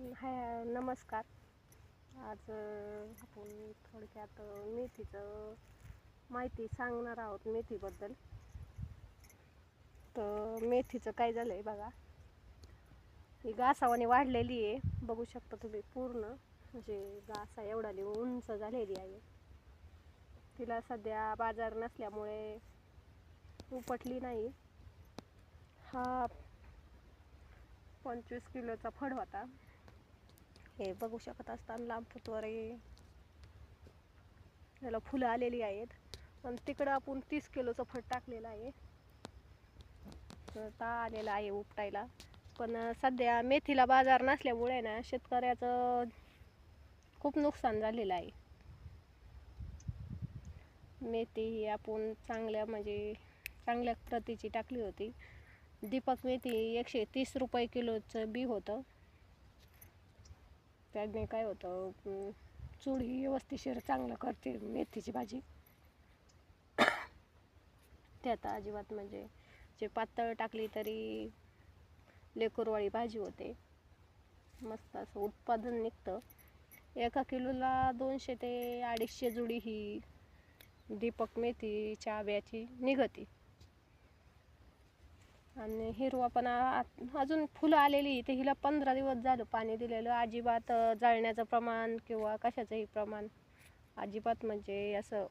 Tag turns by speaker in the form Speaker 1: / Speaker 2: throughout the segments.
Speaker 1: हाय नमस्कार. आज आपण थोडक्यात मेथीचं माहिती सांगणार आहोत मेथीबद्दल. तर मेथीचं काय झालं आहे बघा. ही घासावाने वाढलेली आहे. बघू शकता तुम्ही पूर्ण. म्हणजे घासा एवढाली उंच झालेली आहे. तिला सध्या बाजार नसल्यामुळे उपटली नाही. हा पंचवीस किलोचा फड होता. हे बघू शकत असताना लांब फुटवरे याला फुलं आलेली आहेत. आणि तिकडं आपण तीस किलोचं फळ टाकलेलं आहे. तर ता आलेला आहे उपटायला. पण सध्या मेथीला बाजार नसल्यामुळे ना शेतकऱ्याचं खूप नुकसान झालेलं आहे. मेथी ही आपण चांगल्या म्हणजे चांगल्या प्रतीची टाकली होती. दीपक मेथी एकशे तीस रुपये किलोचं बी होतं. त्याने काय होतं? चूड ही व्यवस्थिशीर चांगलं करते मेथीची भाजी. त्यात अजिबात म्हणजे जे पातळ टाकली तरी लेकोरवाळी भाजी होते. मस्त असं उत्पादन निघतं. एका किलोला दोनशे ते अडीचशे जुडी ही दीपक मेथीच्या आव्याची निघती. आणि हिरवा पण अजून फुलं आलेली इथे हिला पंधरा दिवस झालं पाणी दिलेलं. अजिबात जळण्याचं प्रमाण किंवा कशाचंही प्रमाण अजिबात म्हणजे असं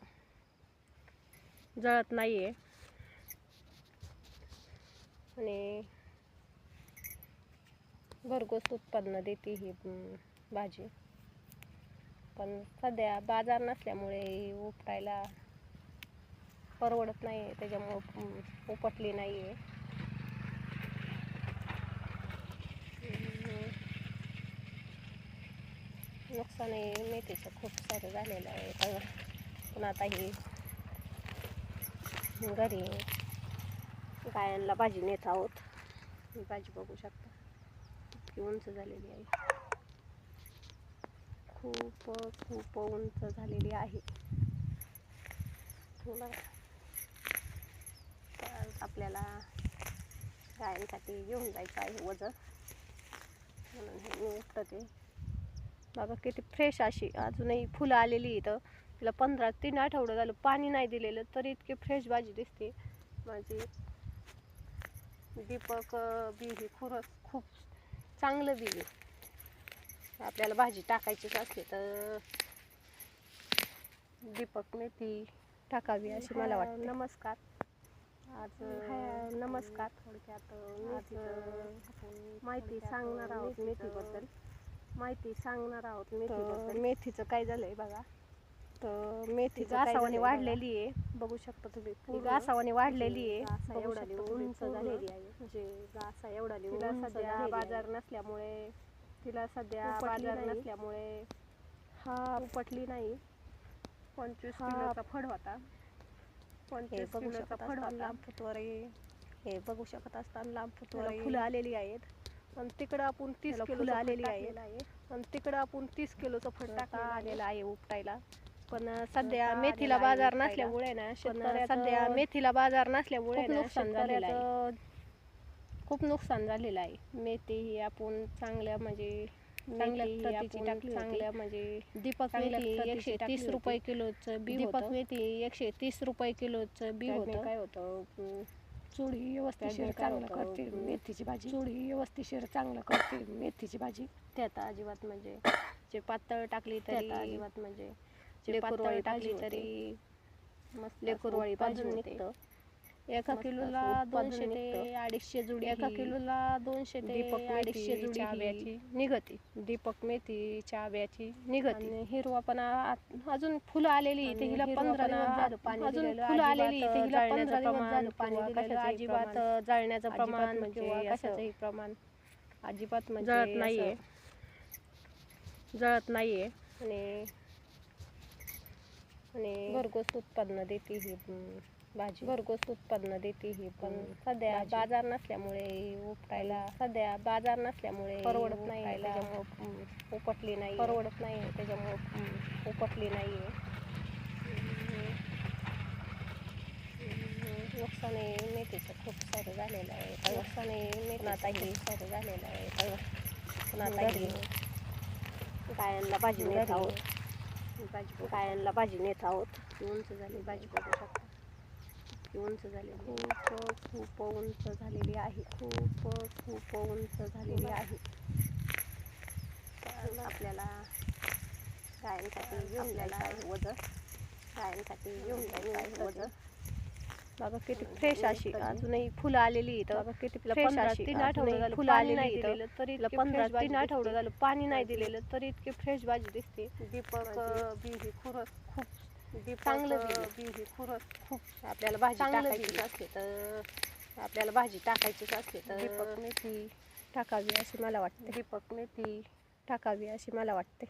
Speaker 1: जळत नाही आहे आणि भरघोस उत्पन्न देते ही भाजी. पण सध्या बाजार नसल्यामुळे ही उपटायला परवडत नाही आहे त्याच्यामुळं उपटली नाही आहे नुकसान आहे मेथीचं खूप सारं झालेलं आहे. पण आता ही घरी गायांना भाजी नेत आहोत. ही भाजी बघू शकता. इतकी उंच झालेली आहे. खूप खूप उंच झालेली आहे. हो आपल्याला गायांसाठी घेऊन जायचं आहे वजन. म्हणून हे मी उपटते बघा किती फ्रेश अशी. अजूनही फुलं आलेली इथं. तिला पंधरा तीन आठवडं झालं. पाणी नाही दिलेलं. तरी इतकी फ्रेश भाजी दिसते. माझी दीपक बी ही खरंच खूप चांगलं बी आहे. आपल्याला भाजी टाकायचीच असली तर दीपक मेथी टाकावी अशी मला वाटते. नमस्कार. आज नमस्कार. थोडक्यात माहिती सांगणार आहोत मेथीबद्दल. माहिती सांगणार आहोत मेथीबद्दल. मेथीचं काय झालंय बघा. तर मेथी घासावाने वाढलेली आहे. बघू शकता तुम्ही. घासावाने वाढलेली आहे. एवढाली उंच झालेली आहे. म्हणजे एवढाली सध्या बाजार नसल्यामुळे तिला सध्या बाजार नसल्यामुळे हा उपटली नाही. पंचवीस किलोचा फड होता. पंचवीस
Speaker 2: बघू
Speaker 1: किलोचा
Speaker 2: शकत
Speaker 1: फड होता.
Speaker 2: लांब
Speaker 1: फुटवरे हे बघू शकत असताना लांब.
Speaker 2: फुटवरे
Speaker 1: फुलं आलेली आहेत. आणि तिकडं आपण तीस किलो आलेली आहे आणि तिकडं आपण तीस किलोचं
Speaker 2: आता
Speaker 1: आलेलं आहे उपटायला पण सध्या मेथीला बाजार. नसल्यामुळे ना
Speaker 2: सध्या
Speaker 1: मेथीला बाजार नसल्यामुळे
Speaker 2: नुकसान झालेलं आहे.
Speaker 1: खूप नुकसान झालेलं आहे मेथी ही आपण चांगल्या म्हणजे
Speaker 2: चांगल्या.
Speaker 1: चांगल्या म्हणजे
Speaker 2: दीपक मेथी एकशे तीस. रुपये किलोचं बी
Speaker 1: दीपक मेथी एकशे तीस रुपये किलोचं बी होतं
Speaker 2: काय
Speaker 1: होतं
Speaker 2: चूड ही व्यवस्थिशीर
Speaker 1: त्याने काय
Speaker 2: चांगलं करते मेथीची भाजी. चूड ही व्यवस्थिशीर चांगलं करते मेथीची भाजी.
Speaker 1: त्यात अजिबात म्हणजे जे पातळ टाकली
Speaker 2: त्यात
Speaker 1: तरी
Speaker 2: अजिबात
Speaker 1: म्हणजे जे पातळ टाकली. तरी मस्त
Speaker 2: लेकरवाळी भाजी.
Speaker 1: निघतं. एका किलोला दोनशे ते. अडीचशे जुडी
Speaker 2: एका किलोला दोनशे ते अडीचशे जुडी
Speaker 1: आव्याची निघती. दीपक मेथीच्या आव्याची निघती. हिरवा पण अजून फुलं आलेली इथे. हिला पंधरा
Speaker 2: अजून फुलं
Speaker 1: अजिबात
Speaker 2: आलेली इथे. हिला
Speaker 1: जळण्याचं
Speaker 2: पंधरा
Speaker 1: प्रमाण
Speaker 2: पाणी अजिबात
Speaker 1: जळण्याचं प्रमाण
Speaker 2: म्हणजे
Speaker 1: कशाचंही प्रमाण अजिबात म्हणजे
Speaker 2: जळत नाहीये.
Speaker 1: जळत नाहीये. आणि आणि भरघोस उत्पन्न देते ही. भाजी. भरघोस उत्पन्न देते ही पण सध्या. बाजार नसल्यामुळे उपटायला सध्या बाजार नसल्यामुळे
Speaker 2: परवडत नाही त्याच्यामुळं,
Speaker 1: उपटली नाही.
Speaker 2: परवडत
Speaker 1: नाही त्याच्यामुळं. उपटली नाही. नुकसान मेथीचं खूप सारं झालेलं आहे. नुकसान मेथीचं आता हे. सारं झालेलं आहे. पण आता हे. कायांना भाजी नेत आहोत. भाजी कायांना भाजी नेत आहोत. उंच झाली भाजी बघू शकता. ती उंच झाली खूप खूप उंच झालेली आहे. खूप खूप उंच झालेली आहे. आपल्याला गायांसाठी घेऊन आहे वजन. गायांसाठी घेऊन आहे वजन. बघा किती फ्रेश अशी अजूनही फुलं आलेली बघा किती फ्रेश अशी तीन आठवडे फुलं आलेली आहेत. तरी पंधरा तीन आठवडे झालं पाणी नाही दिलेलं तरी इतकी फ्रेश भाजी दिसते. दीपक बी ही खूप चांगलं बी ही खुरस खूप आपल्याला भाजी टाकायची असते तर आपल्याला भाजी टाकायचीच असते तर. दीपक मेथी टाकावी अशी मला वाटते. दीपक मेथी टाकावी अशी मला वाटते.